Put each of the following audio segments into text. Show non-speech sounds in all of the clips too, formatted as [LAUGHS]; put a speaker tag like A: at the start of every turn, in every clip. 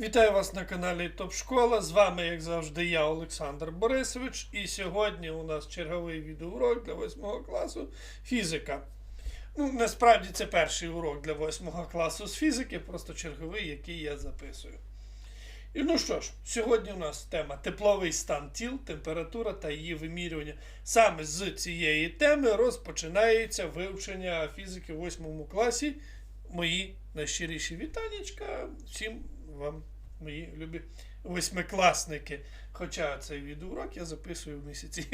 A: Вітаю вас на каналі Топ Школа. З вами, як завжди, я, Олександр Борисович. І сьогодні у нас черговий відеоурок для 8 класу фізика. Ну, насправді це перший урок для 8 класу з фізики, просто черговий, який я записую. І ну що ж, сьогодні у нас тема тепловий стан тіл, температура та її вимірювання. Саме з цієї теми розпочинається вивчення фізики в 8 класі. Мої найщиріші вітанечка всім вам, мої любі восьмикласники. Хоча цей відеоурок я записую в місяці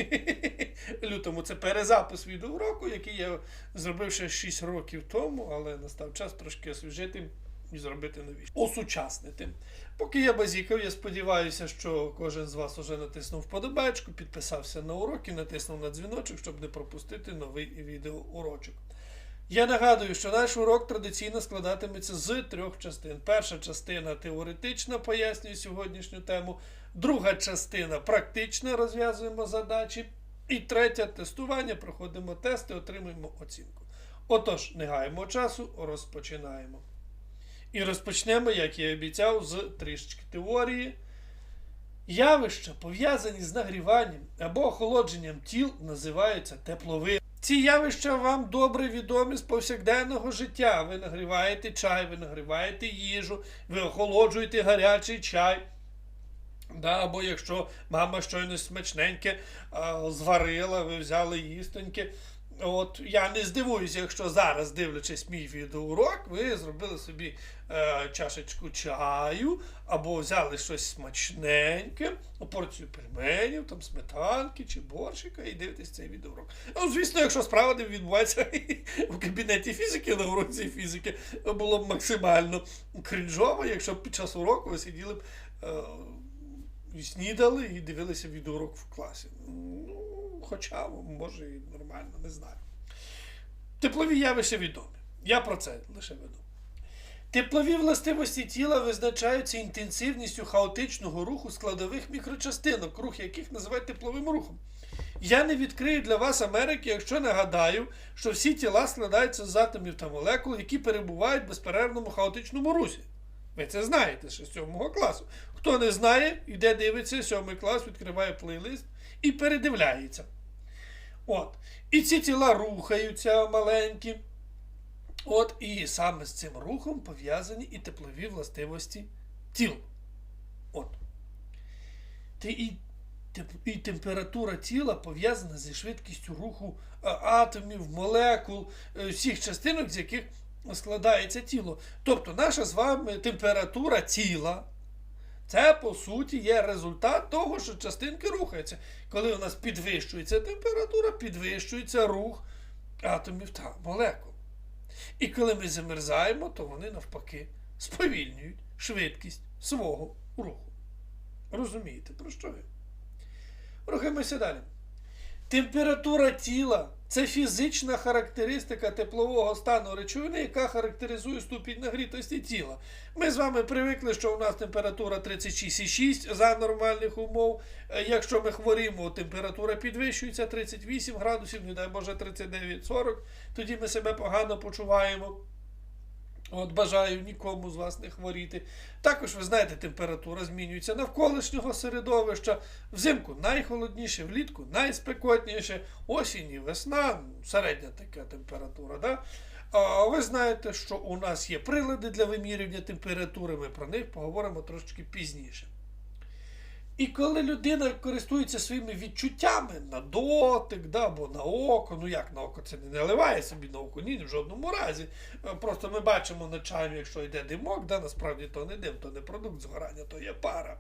A: [LAUGHS] лютому. Це перезапис відеоуроку, який я зробив ще 6 років тому, але настав час трошки освіжити і зробити новіше. Осучаснити. Поки я базікав, я сподіваюся, що кожен з вас уже натиснув вподобайку, підписався на урок і натиснув на дзвіночок, щоб не пропустити новий відеоурочок. Я нагадую, що наш урок традиційно складатиметься з трьох частин. Перша частина теоретична пояснює сьогоднішню тему, друга частина практична розв'язуємо задачі. І третя тестування, проходимо тести, отримуємо оцінку. Отож, не гаємо часу, розпочинаємо. І розпочнемо, як я і обіцяв, з трішечки теорії. Явища, пов'язані з нагріванням або охолодженням тіл, називаються тепловими. Ці явища вам добре відомі з повсякденного життя. Ви нагріваєте чай, ви нагріваєте їжу, ви охолоджуєте гарячий чай. Да, або якщо мама щось смачненьке а, зварила, ви взяли їстоньке. От я не здивуюся, якщо зараз, дивлячись мій відеоурок, ви зробили собі е, чашечку чаю, або взяли щось смачненьке, порцію пельменів, там сметанки чи борщика, і дивитесь цей відеоурок. Ну, звісно, якщо справа не відбувається [LAUGHS] в кабінеті фізики на уроці фізики, було б максимально крінжово, якщо б під час уроку ви сиділи б. Е, снідали і дивилися відеоурок в класі. Ну, хоча, може, і нормально, не знаю. Теплові явища відомі. Я про це лише веду. Теплові властивості тіла визначаються інтенсивністю хаотичного руху складових мікрочастинок, рух яких називають тепловим рухом. Я не відкрию для вас Америки, якщо нагадаю, що всі тіла складаються з атомів та молекул, які перебувають в безперервному хаотичному русі. Ви це знаєте ще з 7 класу. Хто не знає, іде дивиться, 7 клас, відкриває плейлист і передивляється. От. І ці тіла рухаються маленькі. От, І саме з цим рухом пов'язані і теплові властивості тіл. От. І, і температура тіла пов'язана зі швидкістю руху атомів, молекул, е, всіх частинок, з яких складається тіло. Тобто наша з вами температура тіла. Це, по суті, є результат того, що частинки рухаються. Коли у нас підвищується температура, підвищується рух атомів та молекул. І коли ми замерзаємо, то вони навпаки сповільнюють швидкість свого руху. Розумієте, про що я? Рухаємося далі. Температура тіла це фізична характеристика теплового стану речовини, яка характеризує ступінь нагрітості тіла. Ми з вами привикли, що у нас температура 36,6 за нормальних умов. Е, Якщо ми хворімо, температура підвищується 38 градусів, не дай Боже 39-40, тоді ми себе погано почуваємо. От бажаю нікому з вас не хворіти. Також, ви знаєте, температура змінюється навколишнього середовища. Взимку найхолодніше, влітку найспекотніше, осінь і весна, середня така температура. Да? А ви знаєте, що у нас є прилади для вимірювання температури, ми про них поговоримо трошечки пізніше. І коли людина користується своїми відчуттями на дотик, да, або на око, ну як на око це не наливає собі на око, ні, в жодному разі. Е, Просто ми бачимо на чаю, якщо йде димок, да, насправді то не дим, то не продукт згорання, то є пара.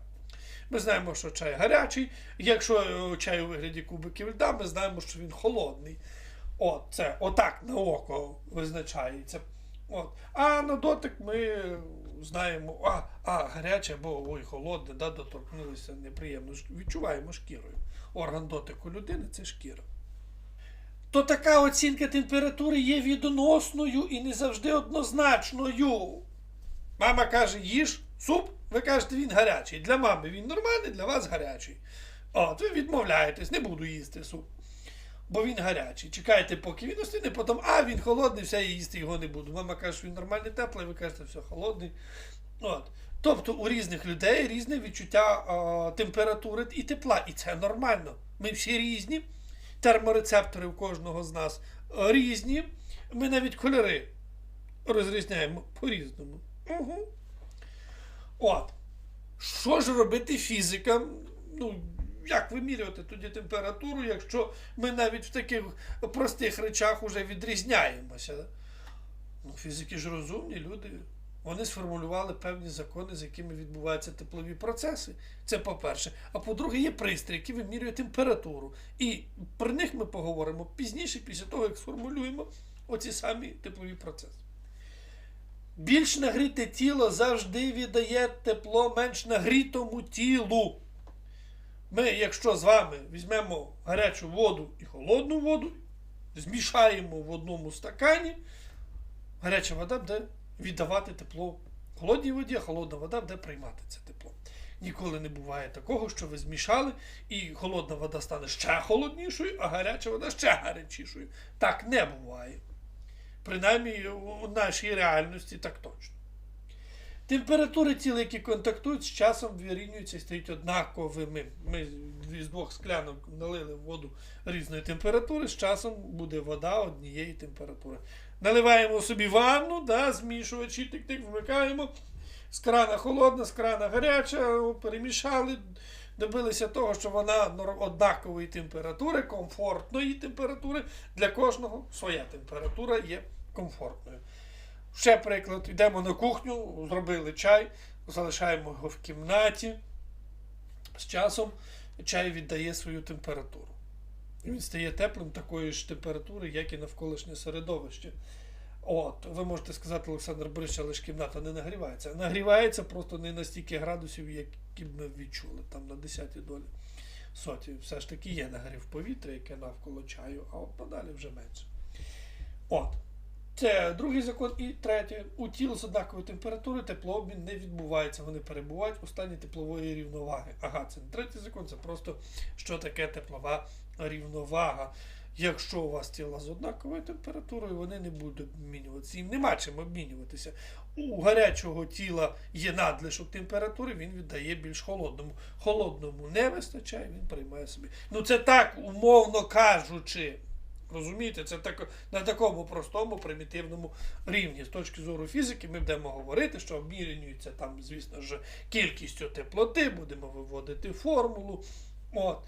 A: Ми знаємо, що чай гарячий. Якщо е, чай у вигляді кубиків льда, ми знаємо, що він холодний. От, це отак на око визначається. От. А на дотик ми знаємо, а, а гаряче або ой, холодне, да, доторкнулися неприємно. Відчуваємо шкірою. Орган дотику людини це шкіра. То така оцінка температури є відносною і не завжди однозначною. Мама каже, їж суп, ви кажете, він гарячий. Для мами він нормальний, для вас гарячий. От, ви відмовляєтесь, не буду їсти суп. Бо він гарячий. Чекаєте, поки він остине, потім, а він холодний, все, я їсти його не буду. Мама каже, що він нормальний теплий, ви кажете, все холодний. От. Тобто у різних людей різне відчуття а, температури і тепла. І це нормально. Ми всі різні. Терморецептори у кожного з нас різні. Ми навіть кольори розрізняємо по-різному. Угу. От. Що ж робити фізикам? Ну, як вимірювати тоді температуру, якщо ми навіть в таких простих речах уже відрізняємося? Ну, фізики ж розумні люди. Вони сформулювали певні закони, з якими відбуваються теплові процеси. Це по-перше. А по-друге, є пристрій, який вимірює температуру. І про них ми поговоримо пізніше, після того, як сформулюємо оці самі теплові процеси. Більш нагріте тіло завжди віддає тепло менш нагрітому тілу. Ми, якщо з вами візьмемо гарячу воду і холодну воду, змішаємо в одному стакані, гаряча вода буде віддавати тепло холодній воді, а холодна вода буде приймати це тепло. Ніколи не буває такого, що ви змішали, і холодна вода стане ще холоднішою, а гаряча вода ще гарячішою. Так не буває. Принаймні у нашій реальності так точно. Температури тіла, які контактують, з часом вирівнюються і стають однаковими. Ми з двох склянок налили воду різної температури, з часом буде вода однієї температури. Наливаємо собі ванну, да, змішувачі, тик-тик, вмикаємо. З крана холодна, з крана гаряча, перемішали, добилися того, що вона однакової температури, комфортної температури. Для кожного своя температура є комфортною. Ще приклад, йдемо на кухню, зробили чай, залишаємо його в кімнаті. З часом чай віддає свою температуру. Він стає теплим такої ж температури, як і навколишнє середовище. От, ви можете сказати, Олександр Борисович, але ж кімната не нагрівається. Нагрівається просто не на стільки градусів, які б ми відчули, там на 10 долі соті. Все ж таки є нагрів повітря, яке навколо чаю, а от подалі вже менше. От. Це другий закон. І третє. У тіл з однакової температури теплообмін не відбувається. Вони перебувають у стані теплової рівноваги. Ага, це не третій закон, це просто що таке теплова рівновага. Якщо у вас тіла з однаковою температурою, вони не будуть обмінюватися. Їм нема чим обмінюватися. У гарячого тіла є надлишок температури, він віддає більш холодному. Холодному не вистачає, він приймає собі. Ну це так, умовно кажучи. Розумієте, це так, на такому простому примітивному рівні. З точки зору фізики, ми будемо говорити, що обмірюється там, звісно ж, кількістю теплоти, будемо виводити формулу. От.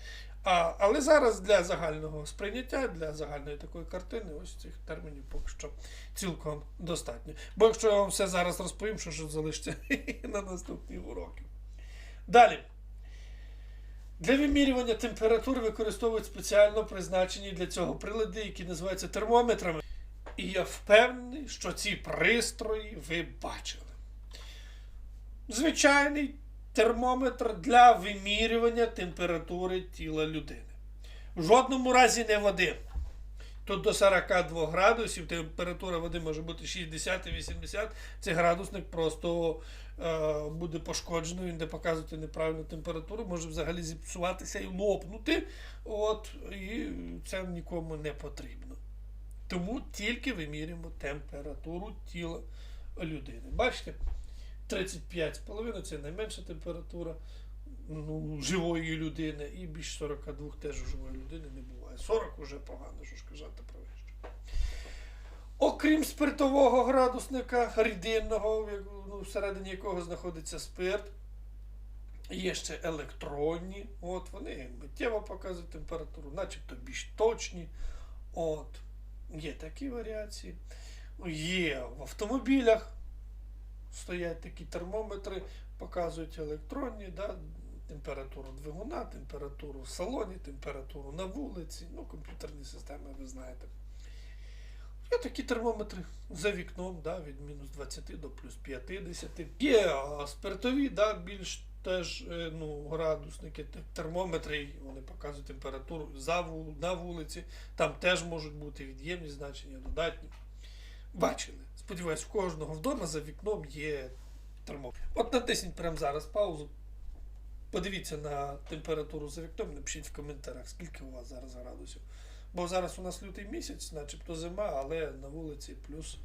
A: А, але зараз для загального сприйняття, для загальної такої картини, ось цих термінів поки що цілком достатньо. Бо якщо я вам все зараз розповім, що ж залишиться [LAUGHS] на наступні уроки. Далі. Для вимірювання температури використовують спеціально призначені для цього прилади, які називаються термометрами. І я впевнений, що ці пристрої ви бачили. Звичайний термометр для вимірювання температури тіла людини. В жодному разі не води. Тут до 42 градусів температура води може бути 60 і 80. Цей градусник просто буде пошкоджений, він де показувати неправильну температуру, може взагалі зіпсуватися і лопнути. От, і це нікому не потрібно. Тому тільки вимірюємо температуру тіла людини. Бачите? 35,5 це найменша температура ну, живої людини, і більш 42 теж у живої людини не буває. 40 вже погано, що ж казати про вище. Окрім спиртового градусника, рідинного, ну, всередині якого знаходиться спирт, є ще електронні. От, вони миттєво показують температуру, начебто більш точні. От, є такі варіації. Є в автомобілях стоять такі термометри, показують електронні, да, температуру двигуна, температуру в салоні, температуру на вулиці, ну, комп'ютерні системи, ви знаєте. Є такі термометри за вікном, да, від мінус 20 до плюс 50. Є спиртові, да, більш теж е, ну, градусники, термометри, вони показують температуру за, на вулиці. Там теж можуть бути від'ємні значення, додатні. Бачили. Сподіваюсь, у кожного вдома за вікном є термометр. От натисніть прямо зараз паузу. Подивіться на температуру за вікном, напишіть в коментарях, скільки у вас зараз градусів. Бо зараз у нас лютий місяць, начебто зима, але на вулиці плюс.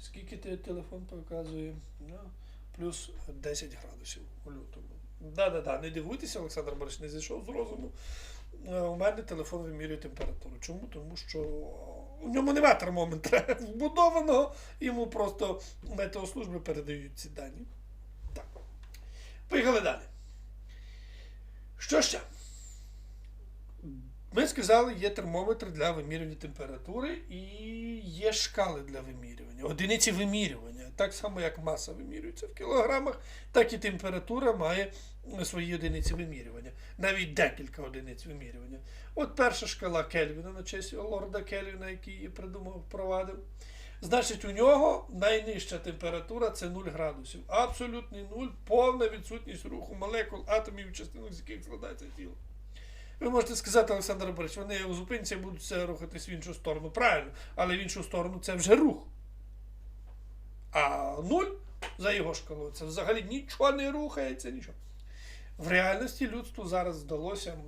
A: Скільки те- телефон показує? Ну, плюс 10 градусів у лютому. Да-да-да, не дивуйтеся, Олександр Борисович не зійшов з розуму. Е, У мене телефон вимірює температуру. Чому? Тому що у ньому немає термометра вбудованого, йому просто метеослужби передають ці дані. Так. Поїхали далі. Що ще? Ми сказали, є термометр для вимірювання температури і є шкали для вимірювання, одиниці вимірювання. Так само, як маса вимірюється в кілограмах, так і температура має свої одиниці вимірювання. Навіть декілька одиниць вимірювання. От перша шкала Кельвіна на честь лорда Кельвіна, який її придумав, впровадив. Значить, у нього найнижча температура це 0 градусів. Абсолютний нуль, повна відсутність руху молекул, атомів частинок, з яких складається тіло. Ви можете сказати, Олександр Борисович, вони у зупинці будуть рухатись в іншу сторону. Правильно, але в іншу сторону це вже рух. А нуль за його шкалою це взагалі нічого не рухається, нічого. В реальності людству зараз вдалося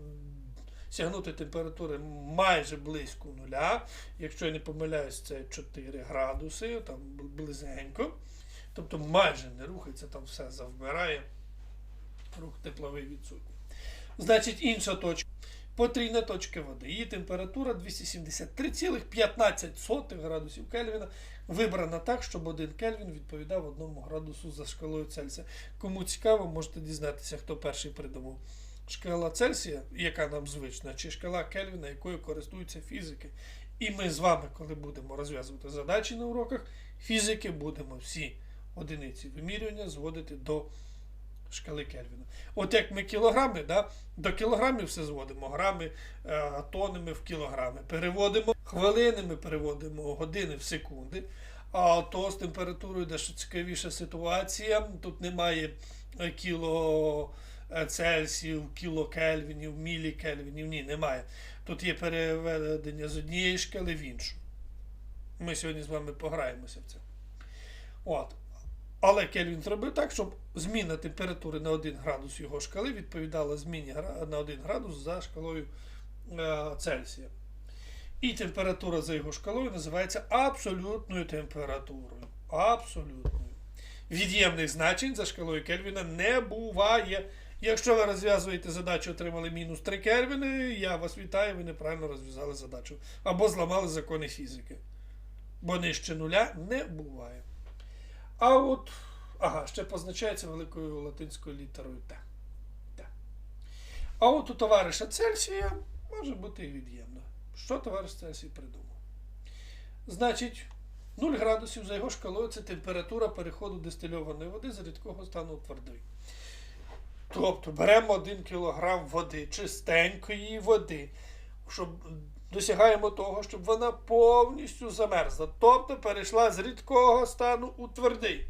A: сягнути температури майже близько нуля. Якщо я не помиляюсь, це 4 градуси, там близенько. Тобто майже не рухається, там все завмирає. Рух тепловий відсутній. Значить, інша точка. Потрійна точка води. Її температура 273,15 градусів Кельвіна. Вибрана так, щоб один Кельвін відповідав одному градусу за шкалою Цельсія. Кому цікаво, можете дізнатися, хто перший придумав. Шкала Цельсія, яка нам звична, чи шкала Кельвіна, якою користуються фізики. І ми з вами, коли будемо розв'язувати задачі на уроках фізики, будемо всі одиниці вимірювання зводити до шкали Кельвіна. От як ми кілограми, да, до кілограмів все зводимо, грами, е, тонами в кілограми. Переводимо хвилини, ми переводимо години в секунди. А то з температурою дещо цікавіша ситуація. Тут немає е, кіло е, Цельсіїв, кіло Кельвінів, мілі Кельвінів. Ні, немає. Тут є переведення з однієї шкали в іншу. Ми сьогодні з вами пограємося в це. От. Але Кельвін зробив так, щоб зміна температури на 1 градус його шкали відповідала зміні на 1 градус за шкалою е, Цельсія. І температура за його шкалою називається абсолютною температурою. Абсолютною. Від'ємних значень за шкалою Кельвіна не буває. Якщо ви розв'язуєте задачу, отримали мінус 3 Кельвіни, я вас вітаю, ви неправильно розв'язали задачу. Або зламали закони фізики. Бо нижче нуля не буває. А от, ага, ще позначається великою латинською літерою Т. А от у товариша Цельсія може бути і від'ємно. Що товариш Цельсій придумав? Значить, 0 градусів за його шкалою це температура переходу дистильованої води з рідкого стану у твердий. Тобто беремо 1 кг води, чистенької води, щоб досягаємо того, щоб вона повністю замерзла. Тобто перейшла з рідкого стану у твердий.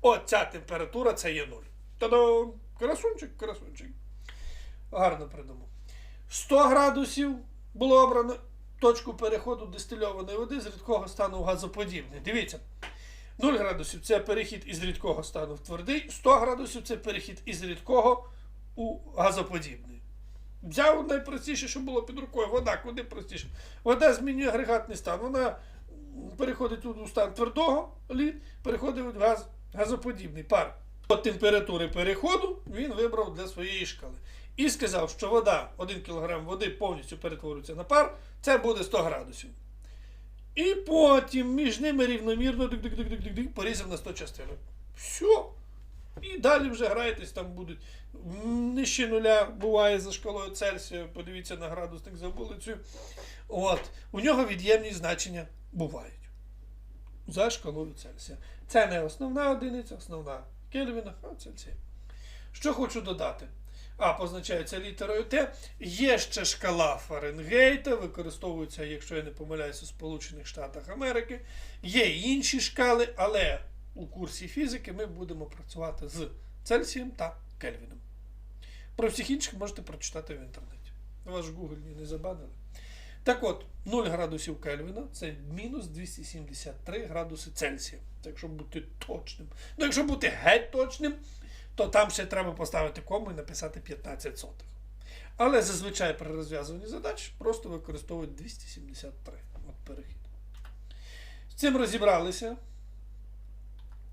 A: Оця температура це є 0. Та-дам! Красунчик, красунчик. Гарно придумав. 100 градусів було обрано точку переходу дистильованої води з рідкого стану в газоподібний. Дивіться. 0 градусів це перехід із рідкого стану в твердий, 100 градусів це перехід із рідкого у газоподібний. Взяв найпростіше, що було під рукою. Вода куди простіше. Вода змінює агрегатний стан. Вона переходить у стан твердого лід, переходить в газ, газоподібний пар. От температури переходу він вибрав для своєї шкали. І сказав, що вода, 1 кг води повністю перетворюється на пар, це буде 100 градусів. І потім між ними рівномірно порізав на 100 частинок. Все. І далі вже граєтесь, там будуть нижче нуля буває за шкалою Цельсія. Подивіться на градусник за вулицею. От. У нього від'ємні значення бувають. За шкалою Цельсія. Це не основна одиниця, основна Кельвіна, а Цельсія. Що хочу додати. А, позначається літерою Т. Є ще шкала Фаренгейта, використовується, якщо я не помиляюся, в Сполучених Штатах Америки. Є інші шкали, але у курсі фізики ми будемо працювати з Цельсієм та Кельвіном. Про всіх інших можете прочитати в інтернеті. Ваш Google не забанили. Так от, 0 градусів Кельвіна це мінус 273 градуси Цельсія. Так, щоб бути точним. Ну, якщо бути геть точним, то там ще треба поставити кому і написати 15 сотих. Але зазвичай при розв'язуванні задач просто використовують 273 от перехід. З цим розібралися.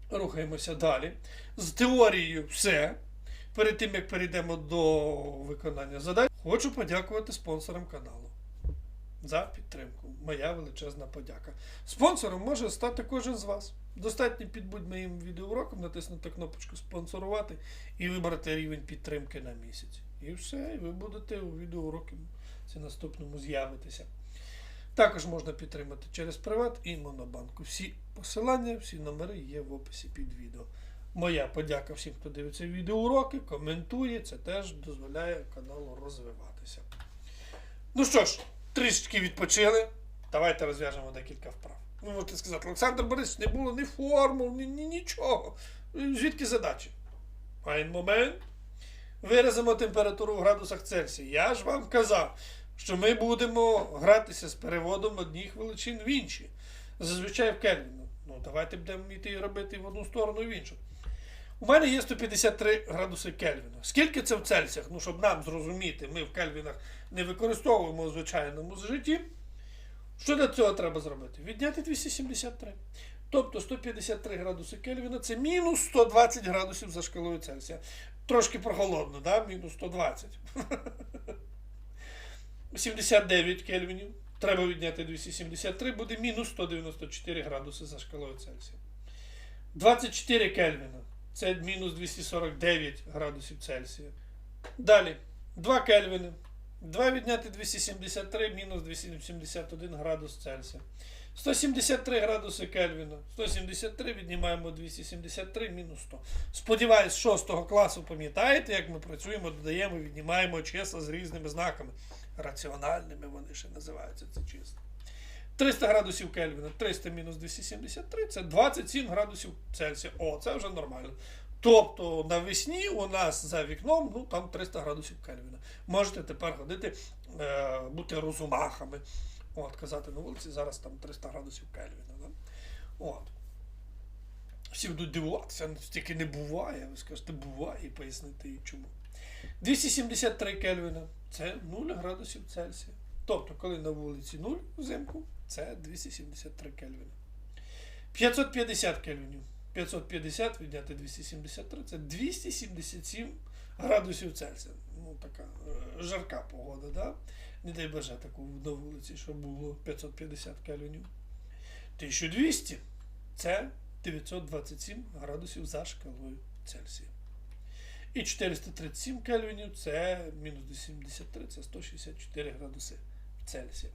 A: Рухаємося далі. З теорією все. Перед тим як перейдемо до виконання задач, хочу подякувати спонсорам каналу за підтримку. Моя величезна подяка. Спонсором може стати кожен з вас. Достатньо під будь-моїм відеоуроком натиснути кнопочку спонсорувати і вибрати рівень підтримки на місяць. І все, і ви будете у відеоуроки наступному з'явитися. Також можна підтримати через Приват і Монобанку. Всі посилання, всі номери є в описі під відео. Моя подяка всім, хто дивиться відеоуроки, коментує, це теж дозволяє каналу розвиватися. Ну що ж, трішечки відпочили. Давайте розв'яжемо декілька вправ. Ви можете сказати, Олександр Борисович, не було ні формул, ні, ні нічого. Звідки задачі? Один момент. Виразимо температуру в градусах Цельсія. Я ж вам казав, що ми будемо гратися з переводом одних величин в інші. Зазвичай в Кельвіну. Ну, давайте будемо йти робити в одну сторону і в іншу. У мене є 153 градуси Кельвіна. Скільки це в Цельсіях? Ну, щоб нам зрозуміти, ми в Кельвінах не використовуємо у звичайному житті. Що для цього треба зробити? Відняти 273. Тобто 153 градуси Кельвіна це мінус 120 градусів за шкалою Цельсія. Трошки прохолодно, да? мінус 120. [LAUGHS] 79 Кельвінів. Треба відняти 273, буде мінус 194 градуси за шкалою Цельсія. 24 Кельвіна. Це мінус 249 градусів Цельсія. Далі. 2 Кельвіни. 2 відняти 273 мінус 271 градус Цельсія. 173 градуси Кельвіна. 173 віднімаємо 273 мінус 100. Сподіваюсь, з 6 класу пам'ятаєте, як ми працюємо, додаємо, віднімаємо числа з різними знаками. Раціональними вони ще називаються ці числа. 300 градусів Кельвіна, 300 мінус 273 це 27 градусів Цельсія. О, це вже нормально. Тобто навесні у нас за вікном ну, там 300 градусів Кельвіна. Можете тепер ходити, е, бути розумахами. От, казати на вулиці, зараз там 300 градусів Кельвіна. Да? От. Всі будуть дивуватися, стільки не буває. Ви скажете, буває, і пояснити чому. 273 Кельвіна це 0 градусів Цельсія. Тобто, коли на вулиці 0 взимку, це 273 Кельвіна. 550 Кельвінів. 550 відняти 273 це 277 градусів Цельсія. Ну, така е, жарка погода, да? Не дай боже таку на вулиці, щоб було 550 кельвінів. 1200 це 927 градусів за шкалою Цельсія. І 437 кельвінів це мінус 83, це 164 градуси Цельсія.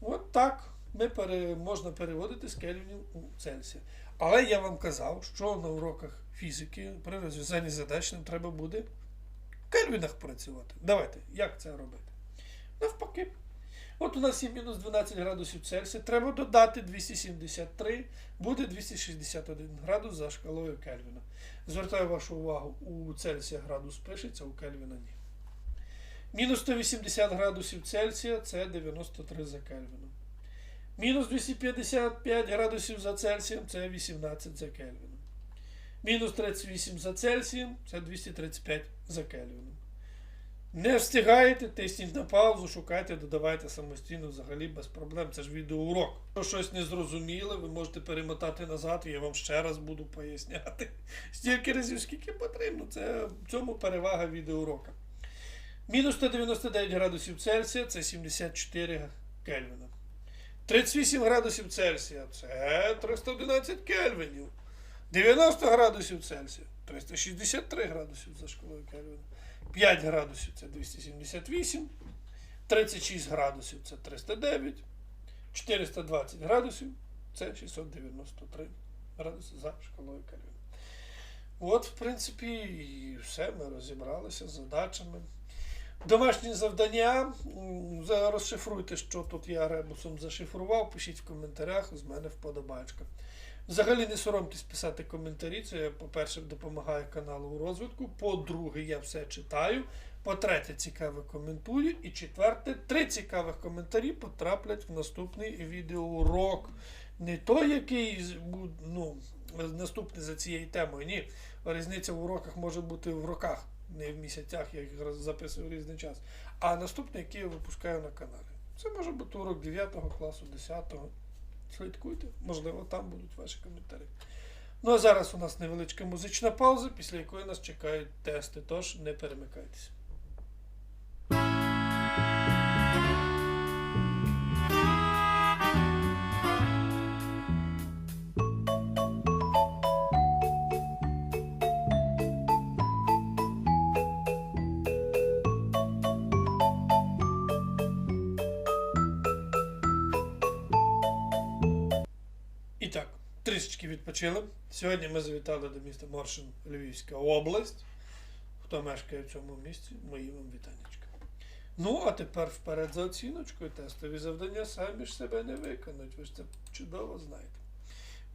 A: От так ми пере, можна переводити з кельвінів у Цельсія. Але я вам казав, що на уроках фізики при розв'язанні задач нам треба буде в кельвінах працювати. Давайте, як це робити? Навпаки. От у нас є мінус 12 градусів Цельсія. Треба додати 273, буде 261 градус за шкалою Кельвіна. Звертаю вашу увагу, у Цельсія градус пишеться, у Кельвіна ні. Мінус 180 градусів Цельсія це 93 за Кельвіном. Мінус 255 градусів за Цельсієм це 18 за Кельвіном. Мінус 38 за Цельсієм це 235 за Кельвіном. Не встигаєте, тисніть на паузу, шукайте, додавайте самостійно взагалі без проблем. Це ж відеоурок. Якщо щось не зрозуміле, ви можете перемотати назад, і я вам ще раз буду поясняти. [LAUGHS] Стільки разів, скільки потрібно. Це в цьому перевага відеоурока. Мінус 199 градусів Цельсія це 74 Кельвіна. 38 градусів Цельсія це 311 Кельвінів. 90 градусів Цельсія 363 градусів за шкалою Кельвіна. 5 градусів це 278, 36 градусів це 309, 420 градусів це 693 градуси за шкалою Кельвіна. От, в принципі, і все, ми розібралися з задачами. Домашні завдання. Розшифруйте, що тут я ребусом зашифрував, пишіть в коментарях, з мене вподобачка. Взагалі не соромтесь писати коментарі. Це, по-перше, допомагає каналу у розвитку. По-друге, я все читаю. По-третє, цікаво коментую. І четверте, три цікавих коментарі потраплять в наступний відеоурок. Не той, який ну, наступний за цією темою. Ні. Різниця в уроках може бути в роках, не в місяцях, я їх записую в різний час. А наступний, який я випускаю на каналі. Це може бути урок 9 класу, 10. Слідкуйте, можливо, там будуть ваші коментарі. Ну а зараз у нас невеличка музична пауза, після якої нас чекають тести, тож не перемикайтеся. Трішечки відпочили. Сьогодні ми завітали до міста Моршин, Львівська область. Хто мешкає в цьому місті, мої вам вітанечка. Ну, а тепер вперед за оціночкою. Тестові завдання самі ж себе не виконують. Ви ж це чудово знаєте.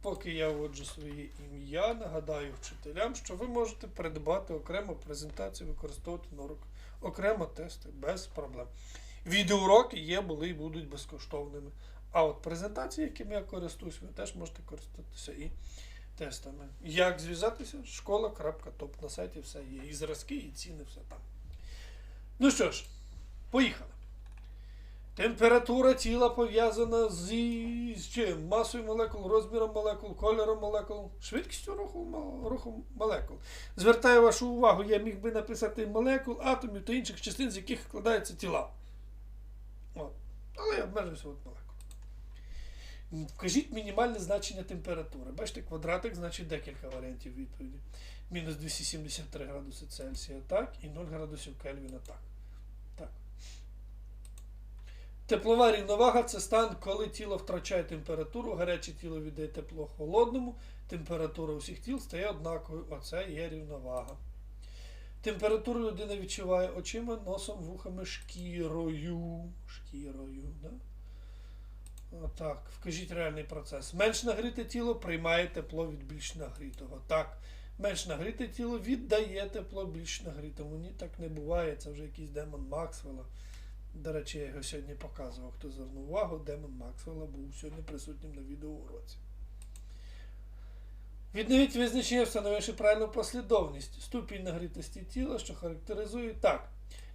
A: Поки я вводжу своє ім'я, нагадаю вчителям, що ви можете придбати окремо презентацію, використовувати на урок, окремо тести без проблем. Відеоуроки є, були і будуть безкоштовними. А от презентації, якими я користуюсь, ви теж можете користуватися і тестами. Як зв'язатися? Школа.топ на сайті все є. І зразки, і ціни, все там. Ну що ж, поїхали. Температура тіла пов'язана з, з чим? Масою молекул, розміром молекул, кольором молекул, швидкістю руху, руху молекул. Звертаю вашу увагу, я міг би написати молекул, атомів та інших частин, з яких складаються тіла. От. Але я обмежуюся от молекул. Вкажіть мінімальне значення температури. Бачите, квадратик значить декілька варіантів відповіді. Мінус 273 градуси Цельсія, так, і 0 градусів Кельвіна, так. так. Теплова рівновага це стан, коли тіло втрачає температуру, гаряче тіло віддає тепло холодному, температура усіх тіл стає однаковою. Оце є рівновага. Температуру людина відчуває очима, носом, вухами, шкірою. Шкірою, да? Так, вкажіть реальний процес. Менш нагріте тіло приймає тепло від більш нагрітого. Так, менш нагріте тіло віддає тепло більш нагрітому. Ні, так не буває. Це вже якийсь демон Максвелла. До речі, я його сьогодні показував. Хто звернув увагу, демон Максвелла був сьогодні присутнім на відеоуроці. Відновіть визначення, встановивши правильну послідовність. Ступінь нагрітості тіла, що характеризує так.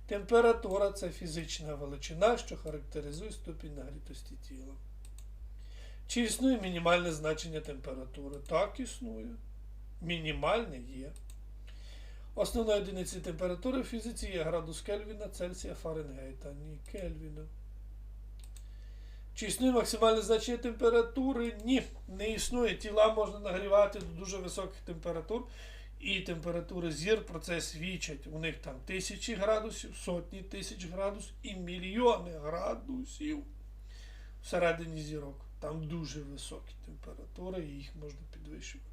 A: Температура це фізична величина, що характеризує ступінь нагрітості тіла. Чи існує мінімальне значення температури? Так, існує. Мінімальне є. Основною одиницею температури в фізиці є градус Кельвіна, Цельсія, Фаренгейта. Ні, Кельвіна. Чи існує максимальне значення температури? Ні, не існує. Тіла можна нагрівати до дуже високих температур. І температури зір про це свідчать. У них там тисячі градусів, сотні тисяч градусів і мільйони градусів всередині зірок. Там дуже високі температури, і їх можна підвищувати.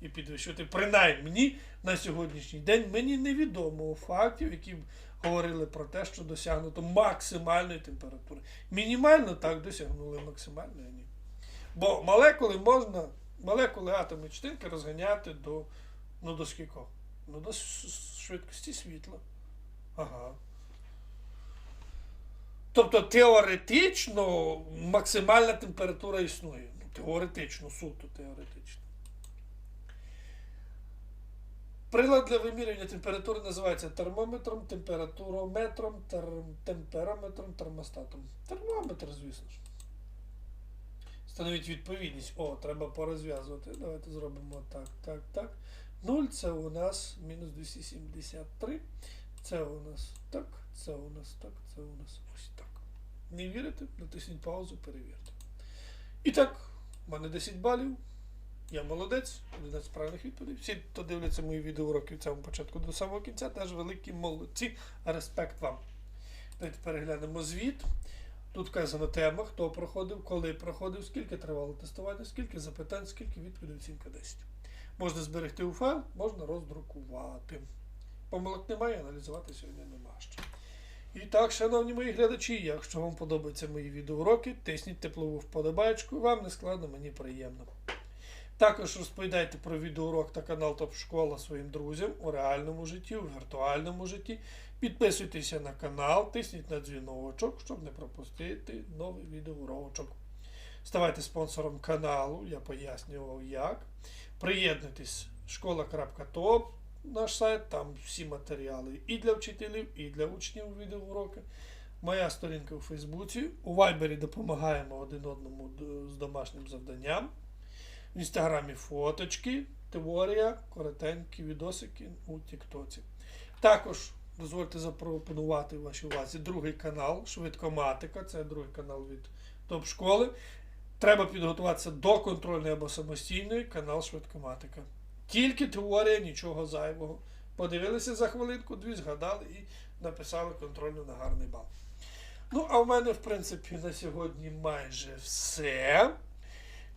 A: І підвищувати. Принаймні на сьогоднішній день мені невідомо фактів, які б говорили про те, що досягнуто максимальної температури. Мінімально так досягнули максимальної ні. Бо молекули можна, молекули атоми частинки розганяти до, ну, до скількох? Ну, до швидкості світла. Ага. Тобто теоретично максимальна температура існує. Ну, теоретично, суто теоретично. Прилад для вимірювання температури називається термометром, температурометром, тер- темперометром, термостатом. Термометр, звісно ж. Встановіть відповідність. О, треба порозв'язувати. Давайте зробимо так, так, так. 0 це у нас мінус 273. Це у нас так, це у нас так, це у нас. Не вірите? Натисніть паузу, перевірте. І так, в мене 10 балів. Я молодець, 11 правильних відповідей. Всі, хто дивляться мої відеоуроки від самого початку до самого кінця, теж великі молодці. Респект вам. Давайте переглянемо звіт. Тут вказана тема, хто проходив, коли проходив, скільки тривало тестування, скільки запитань, скільки відповідей, оцінка 10. Можна зберегти у файл, можна роздрукувати. Помилок немає, аналізувати сьогодні нема що. І так, шановні мої глядачі, якщо вам подобаються мої відеоуроки, тисніть теплову вподобайку, вам не складно, мені приємно. Також розповідайте про відеоурок та канал Топ Школа своїм друзям у реальному житті, у віртуальному житті. Підписуйтеся на канал, тисніть на дзвіночок, щоб не пропустити новий відеоурочок. Ставайте спонсором каналу, я пояснював як. Приєднуйтесь школа.топ, наш сайт, там всі матеріали і для вчителів, і для учнів відеоуроки. Моя сторінка у Фейсбуці. У Вайбері допомагаємо один одному з домашнім завданням. В інстаграмі фоточки, теорія, коротенькі відосики у Тіктоці. Також дозвольте запропонувати вашій увазі другий канал Швидкоматика. Це другий канал від топ-школи. Треба підготуватися до контрольної або самостійної канал Швидкоматика. Тільки теорія, нічого зайвого. Подивилися за хвилинку, дві згадали і написали контрольну на гарний бал. Ну, а в мене, в принципі, на сьогодні майже все.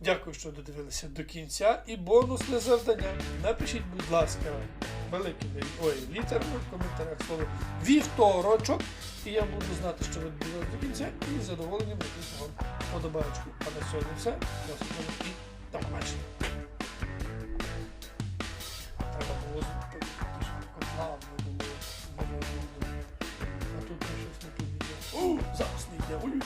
A: Дякую, що додивилися до кінця. І бонусне завдання. Напишіть, будь ласка, великими ой, літерами в коментарях слово вівторочок. І я буду знати, що ви додивилися до кінця, і задоволенням напишу вам подобаючку. А на сьогодні все. До і до побачення. Було. А тут я